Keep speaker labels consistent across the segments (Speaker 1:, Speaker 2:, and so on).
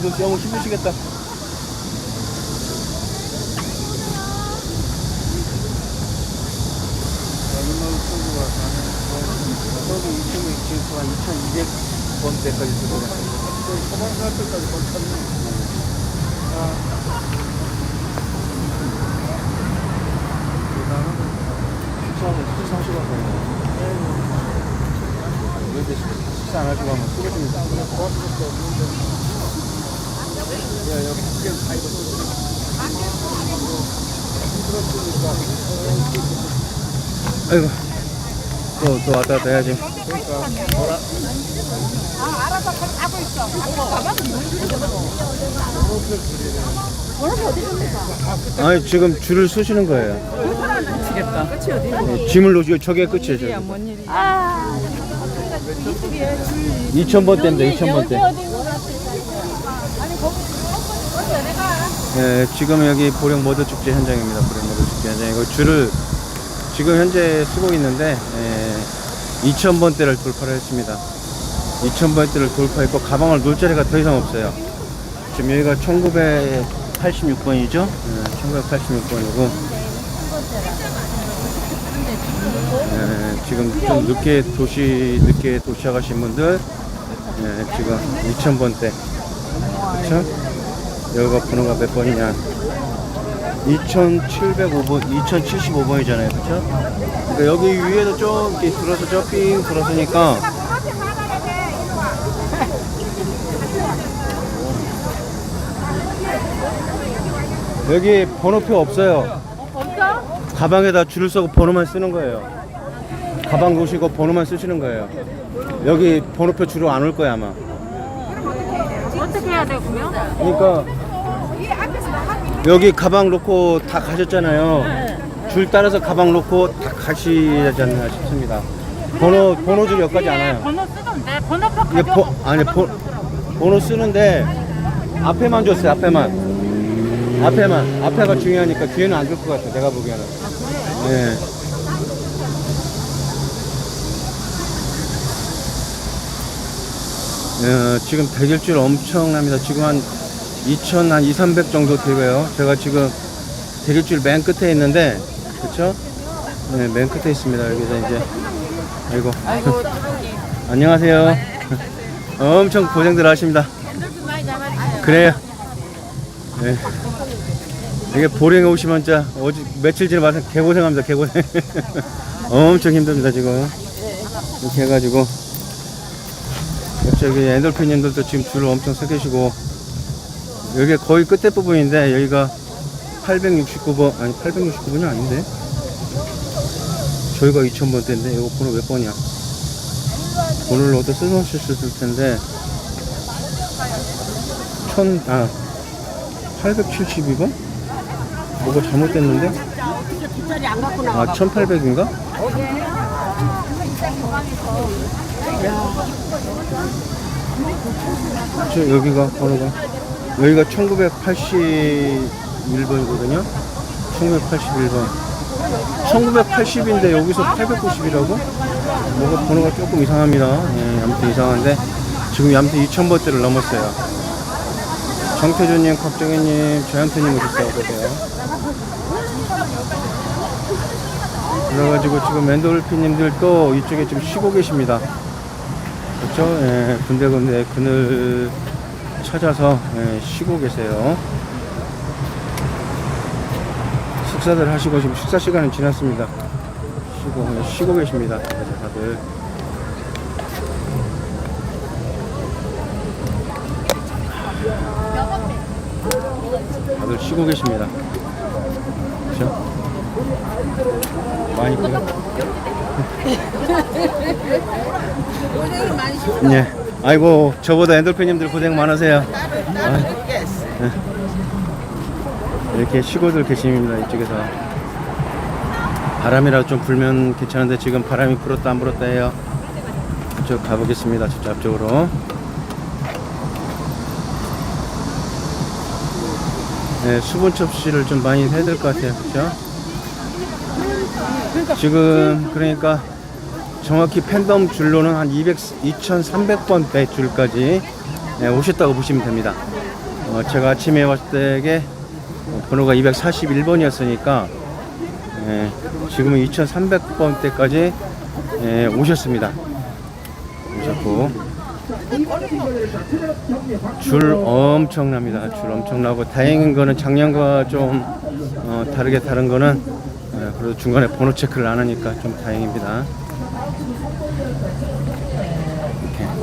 Speaker 1: 그 너무 힘드시겠다. 저기 이쪽에 지금 한 2,200번대까지 들어갔어요.
Speaker 2: 도망갈 때까지 못 찾네.
Speaker 1: 식사하면 식사 하시고 가요. 왜 드시고 식사 안 하시고 하면 쓰러집니다. 아이고, 또, 또 왔다 갔다 해야지. 아니, 지금 줄을 쏘시는 거예요.
Speaker 3: 미치겠다. 끝이 어디?
Speaker 1: 네, 짐을 놓으시고 저게 끝이에요.
Speaker 3: 뭔 일이?
Speaker 1: 2,000번 대인데 2,000번 대. 네, 지금 여기 보령 모드 축제 현장입니다. 보령 모드 축제 현장. 이거 줄을 지금 현재 쓰고 있는데 예, 2,000번대를 돌파를 했습니다. 2,000번대를 돌파했고 가방을 놓을 자리가 더 이상 없어요. 지금 여기가 1986번이죠? 예, 1986번이고 예, 지금 좀 늦게 도시 늦게 도시락하신 분들 예, 지금 2,000번대 그쵸? 여기가 번호가 몇 번이냐? 2705번 2075번이잖아요. 그쵸? 그러니까 여기 위에도 좀 이렇게 들어서 저핑 들어서니까 여기 번호표 없어요. 가방에다 줄을 서고 번호만 쓰는 거예요. 가방 놓으시고 번호만 쓰시는 거예요. 여기 번호표 줄로 안 올 거야 아마.
Speaker 4: 어떻게 해야 돼 그러면?
Speaker 1: 그러니까 여기 가방 놓고 다 가셨잖아요. 줄 따라서 가방 놓고 다 가시지 않나 싶습니다. 번호 번호 줄 여기까지 안 와요.
Speaker 4: 번호 쓰던데 번호표
Speaker 1: 이게
Speaker 4: 가져오고
Speaker 1: 보, 아니 번 번호 쓰는데 앞에만 줬어요. 앞에만. 앞에만. 앞에가 중요하니까 뒤에는 안 줄 것 같아. 내가 보기에는. 네. 어, 지금 대길줄 엄청납니다. 지금 한 2,000, 한 2, 300 정도 되고요. 제가 지금 대길줄 맨 끝에 있는데, 그쵸? 네, 맨 끝에 있습니다. 여기서 이제, 아이고.
Speaker 3: 아이고,
Speaker 1: 안녕하세요. 엄청 고생들 하십니다. 그래요. 네. 이게 보령에 오시면 진짜 어제 며칠 전에 와서 개고생합니다. 개고생. 엄청 힘듭니다 지금. 이렇게 해가지고 저기 엔돌핀님들도 지금 줄을 엄청 서 계시고 여기 거의 끝에 부분인데 여기가 869번 아니 869번이 아닌데 저희가 2000번대인데 이거 번호 몇 번이야? 번호를 어디다 써놓으셨을 텐데 천, 아 872번? 뭐가 잘못됐는데? 아 1800인가? 저 여기가 번호가 여기가 1981번이거든요. 1981번. 1980인데 여기서 890이라고? 뭐가 번호가 조금 이상합니다. 예, 아무튼 이상한데 지금 아무튼 2000번대를 넘었어요. 정태준님, 곽정희님, 저한테님 오셨어요 보세요. 그래가지고 지금 멘돌피님들 또 이쪽에 지금 쉬고 계십니다. 그렇죠? 예, 군데군데 그늘 찾아서 예, 쉬고 계세요. 식사들 하시고 지금 식사 시간은 지났습니다. 쉬고 예, 쉬고 계십니다. 다들 다들 쉬고 계십니다. 그렇죠? 많이 보요 네. 아이고 저보다 엔돌핀님들 고생 많으세요. 아, 네. 이렇게 쉬고들 계십니다 이쪽에서 바람이라도 좀 불면 괜찮은데 지금 바람이 불었다 안 불었다 해요. 저 가보겠습니다. 저쪽 앞쪽으로. 네, 수분 첩시를 좀 많이 해야 될 것 같아요. 그렇죠? 지금 그러니까 정확히 팬덤 줄로는 한 200, 2300번 대 줄까지 예, 오셨다고 보시면 됩니다. 어, 제가 아침에 왔을 어, 번호가 241번이었으니까 예, 지금은 2300번대까지 예, 오셨습니다. 오셨고 줄 엄청납니다. 줄 엄청나고 다행인 거는 작년과 좀 어, 다르게 다른 거는 예, 그래도 중간에 번호 체크를 안 하니까 좀 다행입니다. 이렇게.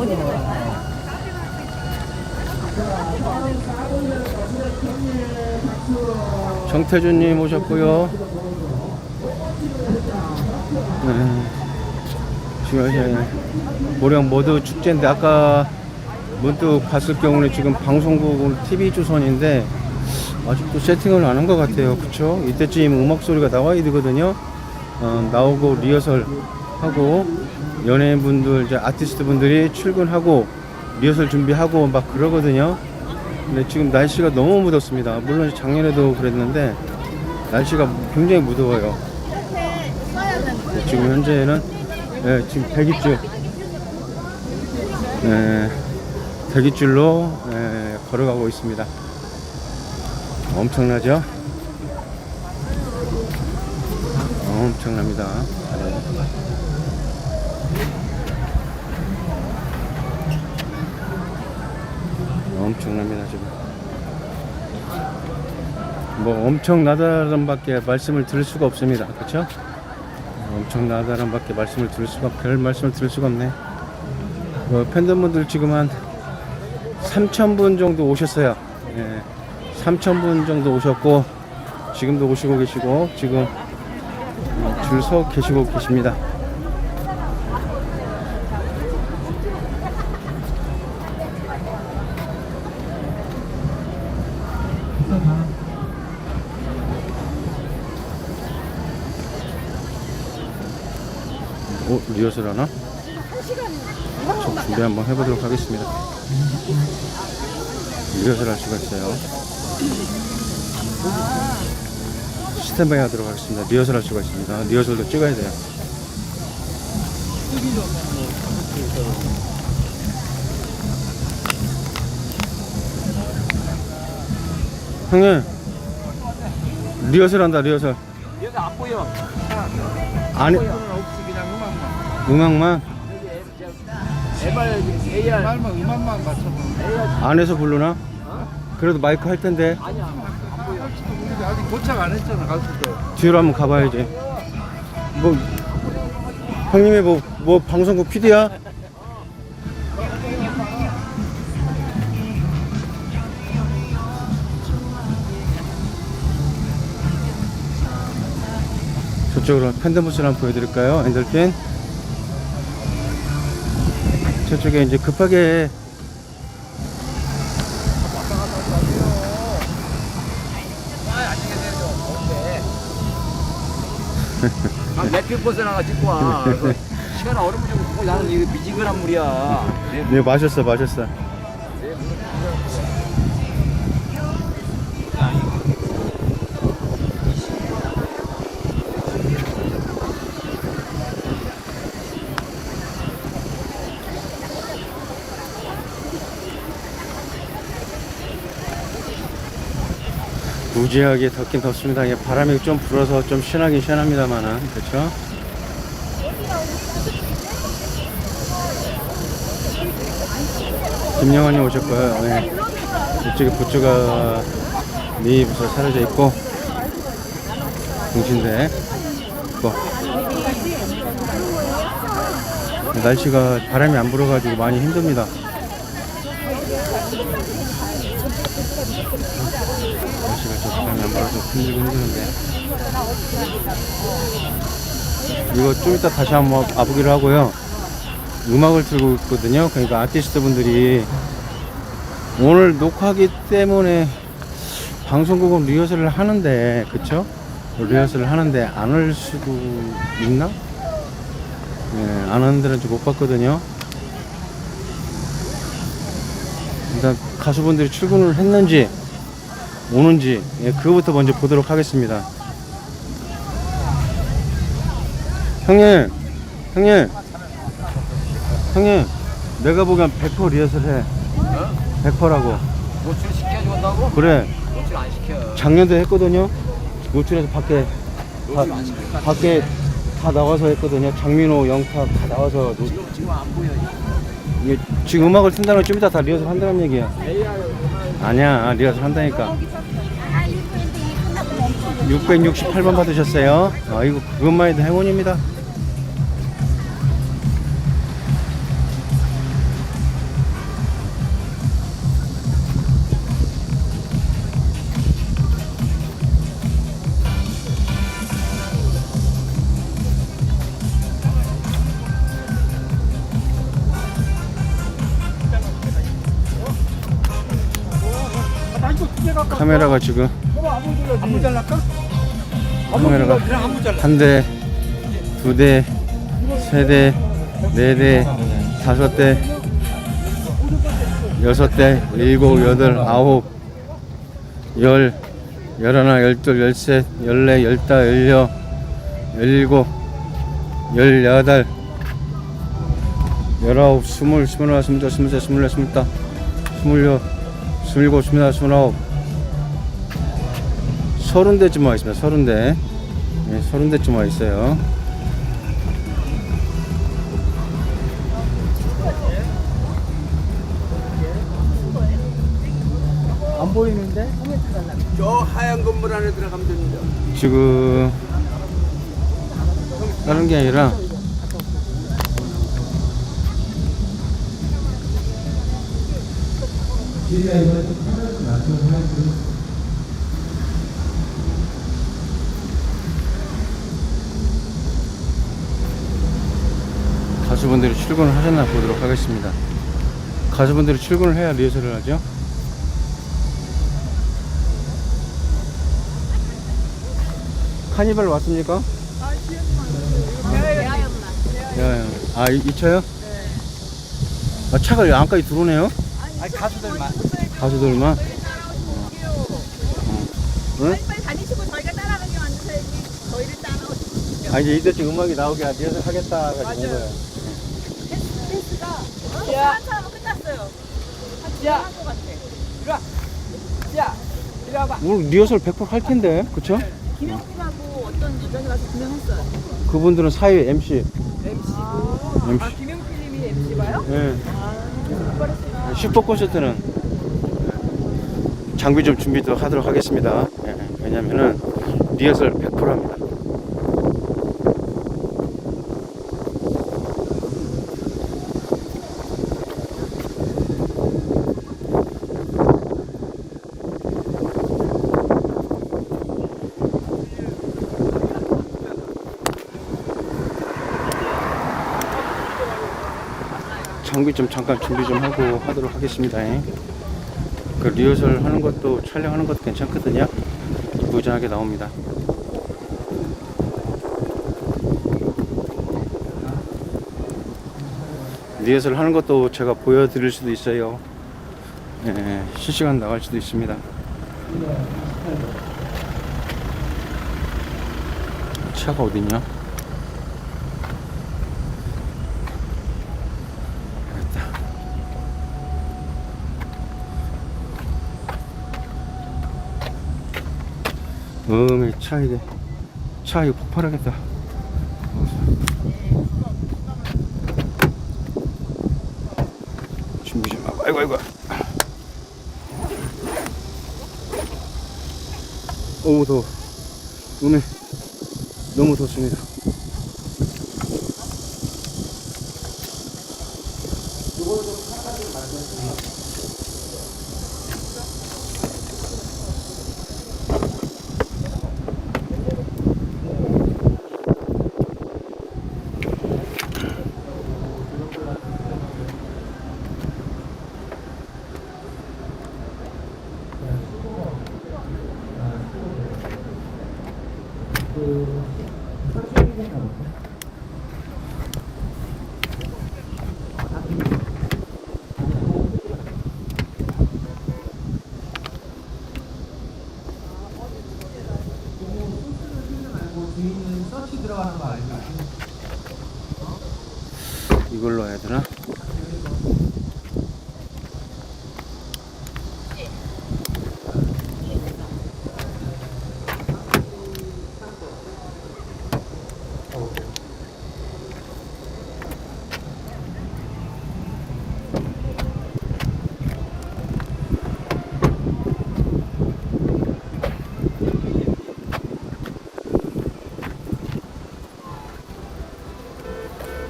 Speaker 1: 정태준님 오셨고요. 네. 지금 보령 모두 축제인데 아까 문득 봤을 경우는 지금 방송국은 TV 조선인데 아직도 세팅을 안 한 것 같아요. 그쵸? 이때쯤 음악 소리가 나와야 되거든요. 어, 나오고 리허설 하고 연예인분들 이제 아티스트 분들이 출근하고 리허설 준비하고 막 그러거든요. 근데 지금 날씨가 너무 무덥습니다. 물론 작년에도 그랬는데 날씨가 굉장히 무더워요. 네, 지금 현재는 네, 지금 대기줄 네, 대기줄로 네, 걸어가고 있습니다. 엄청나죠? 엄청납니다. 엄청납니다 지금. 뭐 엄청나다는밖에 말씀을 드릴 수가 없습니다. 그렇죠? 엄청나다는밖에 말씀을 드릴 수가 별 말씀을 드릴 수가 없네. 어, 팬덤분들 지금 한 3,000분 정도 오셨어요. 예, 3,000분 정도 오셨고 지금도 오시고 계시고 지금 줄 서 계시고 계십니다. 어, 리허설 하나? 저 준비 한번 해보도록 하겠습니다. 리허설 할 수가 있어요. 스탠바이 하도록 하겠습니다. 리허설 할 수가 있습니다. 리허설도 찍어야 돼요. 형님, 리허설 한다, 리허설.
Speaker 2: 여기 안 보여.
Speaker 1: 아니,
Speaker 2: 음악만. AR. 말만 음악만 맞춰보면.
Speaker 1: 안에서 부르나? 그래도 마이크 할 텐데
Speaker 2: 아니야. 안 보여. 우리 아직 도착 안 했잖아 가수들.
Speaker 1: 뒤로 한번 가봐야지. 뭐 형님이 뭐, 뭐 방송국 PD야? 저쪽으로 팬더무스를 한번 보여드릴까요? 엔돌핀 저쪽에 이제 급하게
Speaker 2: 맥주 버스 나가 찍고 와. 시간 얼음 좀 보고 나는 이거 미지근한 물이야. 네.
Speaker 1: 네 마셨어 마셨어 무지하게 덥긴 덥습니다. 이게 바람이 좀 불어서 좀 시원하긴 시원합니다만은 그렇죠? 김영환이 오셨고요. 네. 이쪽에 부츠가 미 부서 사라져 있고 공신대 있고 날씨가 바람이 안 불어가지고 많이 힘듭니다. 날씨가 좀 바람이 안 불어서 힘들고 힘드는데 이거 좀 이따 다시 한번 와보기로 하고요. 음악을 틀고 있거든요. 그러니까 아티스트 분들이 오늘 녹화하기 때문에 방송국은 리허설을 하는데, 그쵸? 리허설을 하는데 안 올 수도 있나? 예, 안 하는 데는 좀 못 봤거든요. 일단 가수분들이 출근을 했는지, 오는지, 예, 그거부터 먼저 보도록 하겠습니다. 형님, 형님, 형님, 내가 보기엔 100% 리허설 해. 100%라고.
Speaker 2: 노출 시켜주고 한다고?
Speaker 1: 그래.
Speaker 2: 노출 안 시켜.
Speaker 1: 작년도 했거든요. 노출에서 밖에 다,
Speaker 2: 노출 안 시켜.
Speaker 1: 밖에 다 나와서 했거든요. 장민호, 영탁 다 나와서 노-
Speaker 2: 지금 지금 안 보여.
Speaker 1: 이게 지금 음악을 쓴다는 건좀 이따 다 리허설 한다는 얘기야. 아니야, 리허설 한다니까. 668번 받으셨어요. 아, 이거 그것만 해도 행운입니다. 카메라가 지금 카메라가 한 대, 두 대, 세 대, 네 대, 다섯 대, 여섯 대, 일곱, 여덟, 아홉, 열, 열하나, 열둘, 열셋, 열네, 열다, 열여, 열일곱, 열여덟, 열아홉, 스물, 스물하나, 스물둘, 스물셋, 스물넷, 스물다, 스물여, 스물일곱, 스물여덟, 스물아홉, 서른 대쯤 와 있습니다. 서른 대. 네, 서른 대쯤 와 있어요.
Speaker 3: 안 보이는데?
Speaker 2: 저 하얀 건물 안에 들어가면 됩니다.
Speaker 1: 지금 다른 게 아니라 가수분들이 출근을 하셨나 보도록 하겠습니다. 가수분들이 출근을 해야 리허설을 하죠. 카니발 왔습니까? 야, 아, 이, 이 차요? 아, 차가 여기 안까지 들어오네요?
Speaker 3: 아니 가수들만.
Speaker 1: 가수들만? 어. 응?
Speaker 5: 빨리 다니시고 저희가 따라가게 만드셔야지 저희를 따라오시고
Speaker 1: 아, 이제 이때쯤 음악이 나오게 리허설 하겠다가 온 거예요.
Speaker 3: 야.
Speaker 5: 한 사람은 끝났어요
Speaker 3: 야.
Speaker 5: 한것 같아
Speaker 3: 이리 와. 야, 이리 와봐.
Speaker 1: 오늘 리허설 100%할 텐데, 그쵸?
Speaker 5: 김영필하고 어떤 주변에 가서 분명했어요
Speaker 1: 그분들은 사회 MC.
Speaker 3: MC고.
Speaker 1: MC.
Speaker 3: 아, 김용필님이 MC 봐요?
Speaker 1: 예. 슈퍼 콘서트는 장비 좀 준비도 하도록 하겠습니다. 예, 왜냐면은 리허설 100% 합니다. 장비 좀 잠깐 준비 좀 하고 하도록 하겠습니다. 예. 그 리허설 하는 것도 촬영하는 것도 괜찮거든요. 무전하게 나옵니다. 리허설 하는 것도 제가 보여드릴 수도 있어요. 예, 실시간 나갈 수도 있습니다. 차가 어딨냐? 음에 차 이게 차 이거 폭발하겠다. 준비 좀 하고. 아이고 아이고. 어우 더워. 음에 너무 덥습니다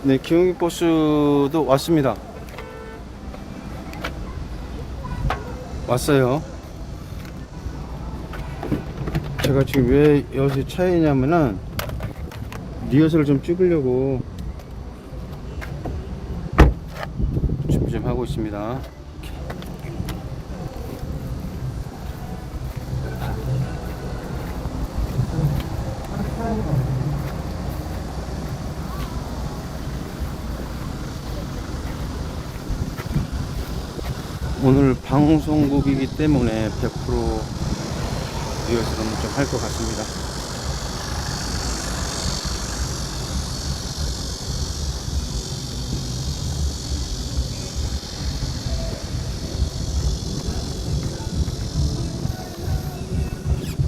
Speaker 1: 네, 기용이 버스도 왔습니다. 왔어요. 제가 지금 왜 여기서 차에 있냐면은 리허설을 좀 찍으려고 준비 좀 하고 있습니다. 오늘 방송국이기 때문에 100% 리허설은 좀 할 것 같습니다.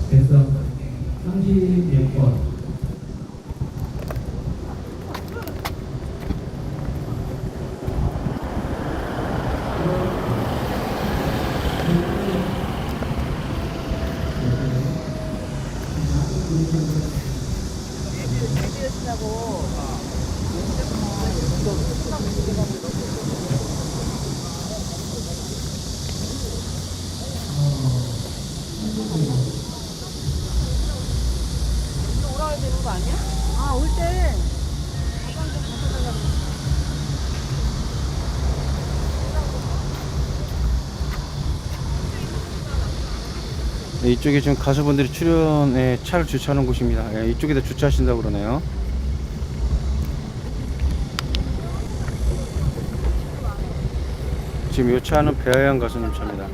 Speaker 6: 그래서 30몇 번
Speaker 5: 아, 올 때.
Speaker 1: 네, 이쪽에 지금 가수분들이 출연에 차를 주차하는 곳입니다. 예, 이쪽에다 주차하신다고 그러네요. 지금 이 차는 배아양 가수님 차입니다.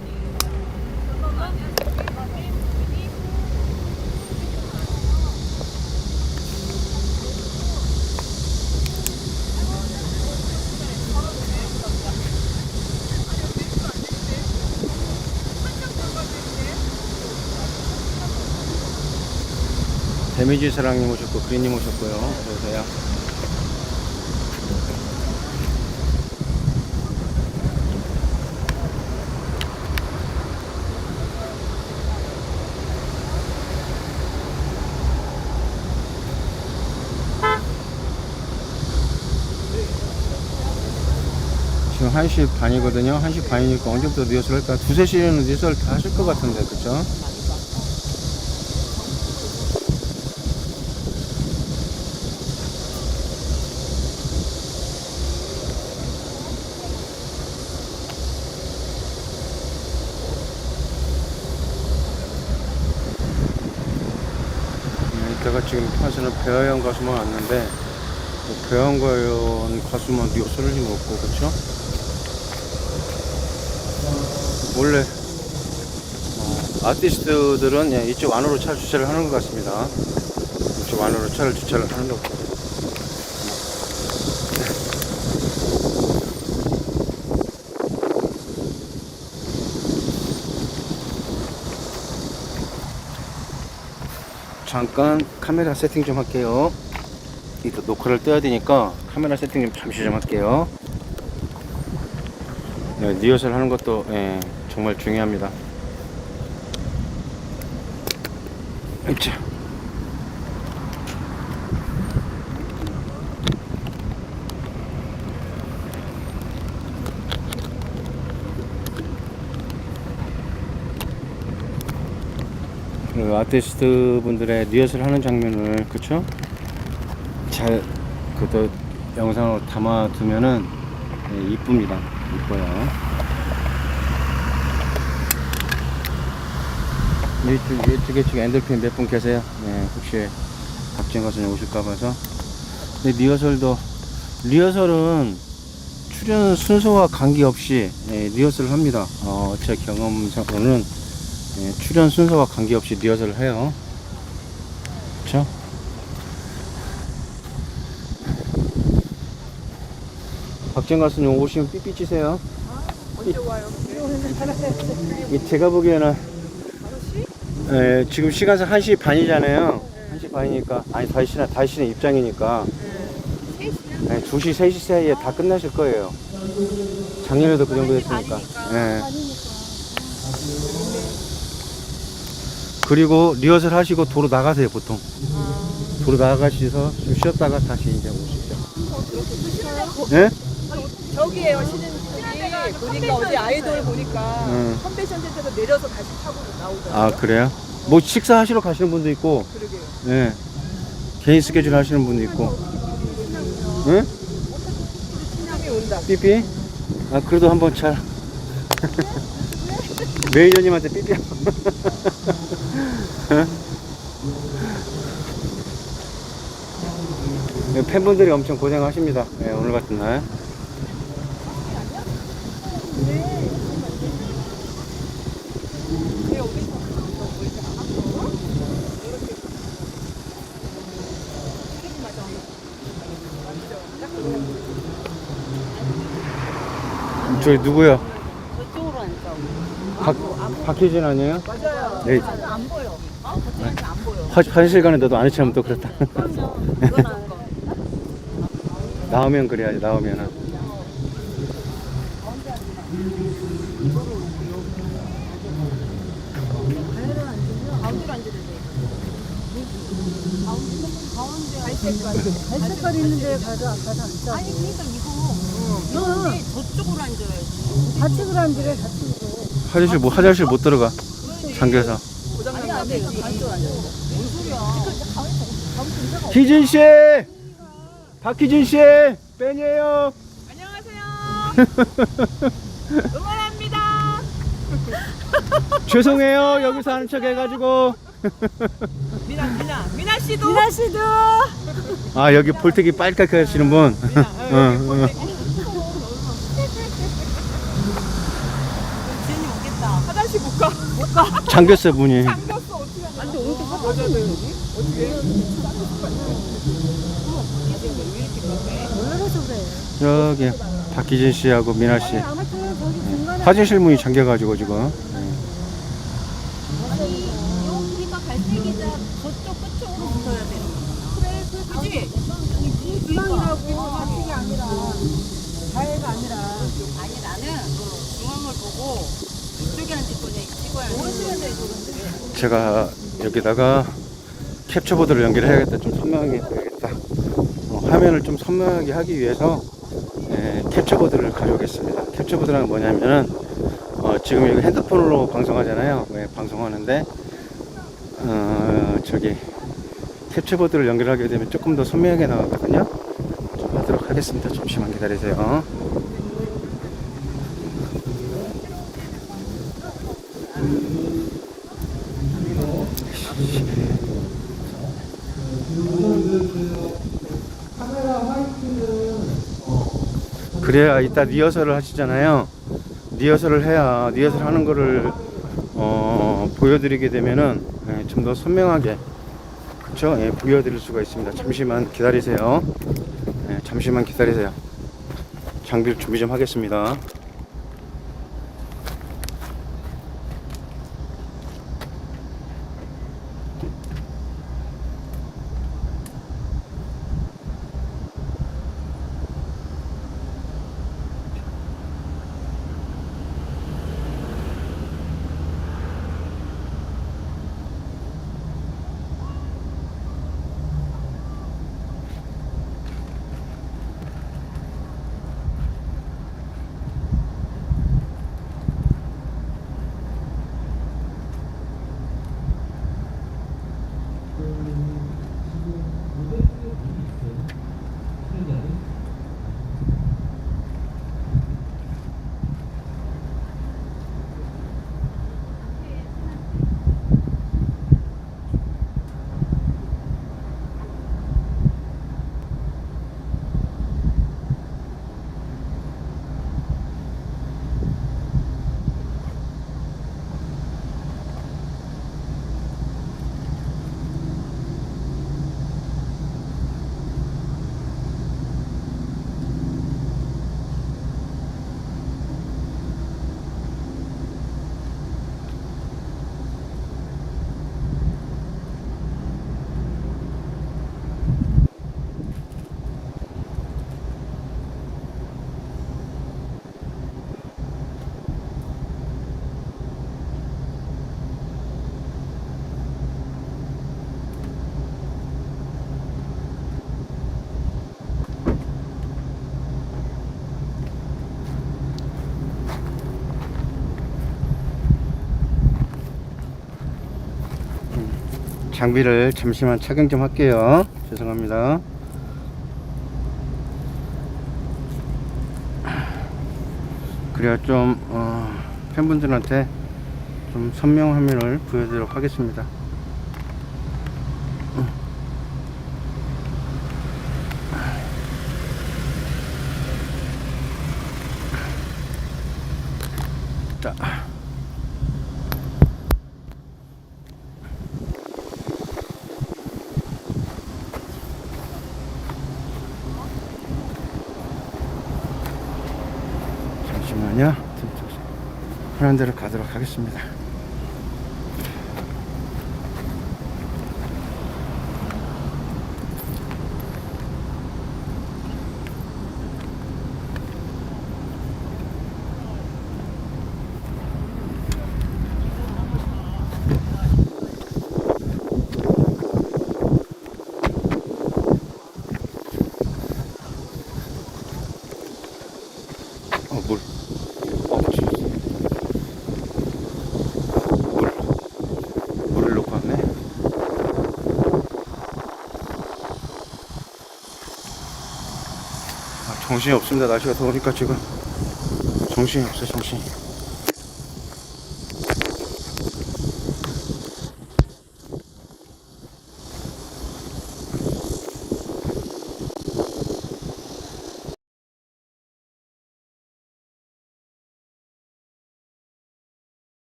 Speaker 1: 데미지 사랑님 오셨고 그린님 오셨고요. 어서오세요. 지금 1시 반이거든요. 1시 반이니까 언제부터 리허설 할까? 두세 시에는 리허설 다 하실 것 같은데, 그쵸? 네, 이따가 사실은 배아연 가수만 왔는데 뭐 배아연 가수만 리허설을 지금 없고 그쵸? 원래. 어, 아티스트들은 예, 이쪽 안으로 차 주차를 하는 것 같습니다. 이쪽 안으로 차를 주차를 하는 것 같고 잠깐 카메라 세팅 좀 할게요. 이또 녹화를 떠야 되니까 카메라 세팅 좀 잠시 좀 할게요. 네, 리허설 하는 것도 예, 정말 중요합니다. 자. 그 아티스트 분들의 리허설 하는 장면을 그쵸? 잘 그것도 영상으로 담아 두면은 네, 이쁩니다. 이뻐요. 이쪽, 이쪽에 지금 엔돌핀 몇 분 계세요? 네, 혹시 박진 가수님 오실까 봐서. 근데 리허설도 리허설은 출연 순서와 관계없이 네, 리허설을 합니다. 어, 제 경험상으로는 예, 출연 순서와 관계없이 리허설을 해요. 그쵸? 박진 가수님 오시면 삐삐 치세요.
Speaker 3: 언제 와요?
Speaker 1: 이 제가 보기에는 예, 지금 시간상 1시 반이잖아요. 1시 반이니까 아니 5시나 5시는 입장이니까 예, 2시 3시 사이에 다 끝나실 거예요. 작년에도 그 정도 됐으니까. 예. 그리고 리허설 하시고 도로 나가세요 보통. 도로 나가셔서 좀 쉬었다가 다시 이제 오시죠. 예?
Speaker 3: 저기에요 쉬는 저기 보니까 어제 아이돌 보니까
Speaker 1: 응.
Speaker 3: 컨벤션 센터에서 내려서 다시 타고 나오더라고요.
Speaker 1: 아 그래요? 뭐 식사하시러 가시는 분도 있고
Speaker 3: 그러게요.
Speaker 1: 예. 개인 스케줄 하시는 분도 있고 응?
Speaker 3: 신남이 온다.
Speaker 1: 삐삐? 아 그래도 한번 잘 매니저님한테 삐삐 응? 예, 팬분들이 엄청 고생하십니다. 예, 오늘 같은 날. 저기 누구야?
Speaker 3: 저쪽으로 하니까.
Speaker 1: 박, 박혜진 아니에요?
Speaker 3: 맞아요.
Speaker 1: 네.
Speaker 3: 안 보여. 아, 저쪽에서 안 보여.
Speaker 1: 화, 화장실 가는 데도 안 해치면 또 그렇다. 나오면 그래야지, 나오면은.
Speaker 5: 갈색깔 있는데 가서 가서 앉아. 아니 그러니까 이거. 응. 저쪽으로 앉아야지. 좌측으로 앉으래 좌측으로.
Speaker 1: 화장실 못, 화장실 못 들어가. 잠겨서. 희진 씨! 박희진 씨! 팬이에요!
Speaker 3: 안녕하세요. 응원합니다.
Speaker 1: 죄송해요. 여기서 하는 척 해가지고.
Speaker 3: 미나 미나 미나 씨도. 미나 씨도.
Speaker 1: 아, 여기 볼텍이 빨갛게 하시는 분. 응, 응.
Speaker 3: 지은이 오겠다. 화장실 못 가. 못 가.
Speaker 1: 잠겼어요, 문이.
Speaker 3: 잠겼어 어떻게 하냐. 안돼 오늘 또 여자들 여기 어떻게?
Speaker 1: 저기, 박희진 씨하고 미나 씨. 화장실 문이 잠겨가지고 지금.
Speaker 5: 여기가 갈색이자 저쪽 끝쪽으로 붙어야 되는 거야. 그래, 그 그지? 중앙이라고 좌측이 아니라 가해가 아니라.
Speaker 3: 아니 나는 중앙을 보고 이쪽에 앉을 거냐 찍어야 돼.
Speaker 1: 제가 여기다가 캡처보드를 연결해야겠다. 좀 선명하게 해야겠다. 어, 화면을 좀 선명하게 하기 위해서 예, 캡처보드를 가져오겠습니다. 캡처보드는 뭐냐면은 어, 지금 여기 핸드폰으로 방송하잖아요. 예, 방송하는데 어, 저기 캡처보드를 연결하게 되면 조금 더 선명하게 나가거든요. 좀 하도록 하겠습니다. 잠시만 기다리세요. 그래야 이따 리허설을 하시잖아요. 리허설을 해야 리허설 하는 거를 어, 보여드리게 되면은 예, 좀 더 선명하게 그쵸? 예, 보여드릴 수가 있습니다. 잠시만 기다리세요. 예, 잠시만 기다리세요. 장비를 준비 좀 하겠습니다. 장비를 잠시만 착용 좀 할게요. 죄송합니다. 그래야 좀 어, 팬분들한테 좀 선명 화면을 보여드리도록 하겠습니다. 자. 잠시만요. 편한 대로 가도록 하겠습니다. 어, 물. 어, 물. 물. 물을 놓고 왔네. 아, 정신이 없습니다. 날씨가 더우니까 지금 정신이 없어요, 정신이.